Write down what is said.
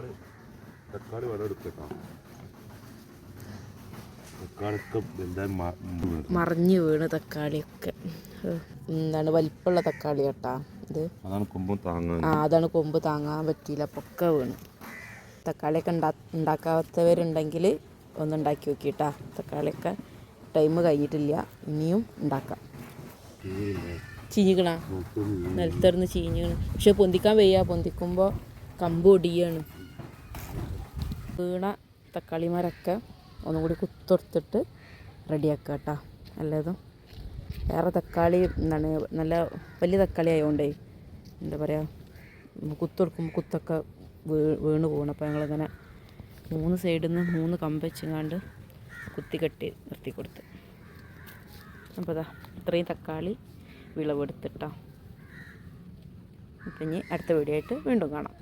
തക്കാളി തക്കാളി എന്തായാലും മാ- ഉം. മറിഞ്ഞ് വീണ് തക്കാളിയൊക്കെ. എന്താണ് വലിപ്പമുള്ള തക്കാളി കേട്ടാ ഇത്? അതാണ് കൊമ്പ് താങ്ങാൻ. ആ അതാണ് കൊമ്പ് താങ്ങാൻ പറ്റിയില്ല പൊക്കെ വീണ്. തക്കാളിയൊക്കെ ഉണ്ടാ ഉണ്ടാക്കാത്തവരുണ്ടെങ്കിൽ ഒന്ന് ഉണ്ടാക്കി നോക്കിട്ടാ തക്കാളിയൊക്കെ ടൈം കഴിഞ്ഞിട്ടില്ല ഇനിയും ഉണ്ടാക്കാം. ചീഞ്ഞിക്കണ? നിലത്തിറന്ന് ചീഞ്ഞിക്കണം. പക്ഷെ പൊന്തിക്കാൻ വയ്യ പൊന്തിക്കുമ്പോൾ കമ്പ് ഒടിയാണ്. വീണ തക്കാളി മരമൊക്കെ ഒന്നും കൂടി കുത്തൊടുത്തിട്ട് റെഡിയാക്കുക കേട്ടോ നല്ലതും. വേറെ തക്കാളി എന്താണ് നല്ല വലിയ തക്കാളി ആയതുകൊണ്ടേ എന്താ പറയുക കുത്തൊടുക്കുമ്പോൾ കുത്തൊക്കെ വീ വീണ് പോകണം അപ്പോൾ ഞങ്ങളിങ്ങനെ മൂന്ന് സൈഡിൽ നിന്ന് മൂന്ന് കമ്പ് വെച്ചങ്ങാണ്ട് കുത്തി കെട്ടി നിർത്തി കൊടുത്ത് അപ്പോൾ ഇതാ ഇത്രയും തക്കാളി വിളവെടുത്തിട്ടോ. അപ്പം ഇനി അടുത്ത വീഡിയോ ആയിട്ട് വീണ്ടും കാണാം.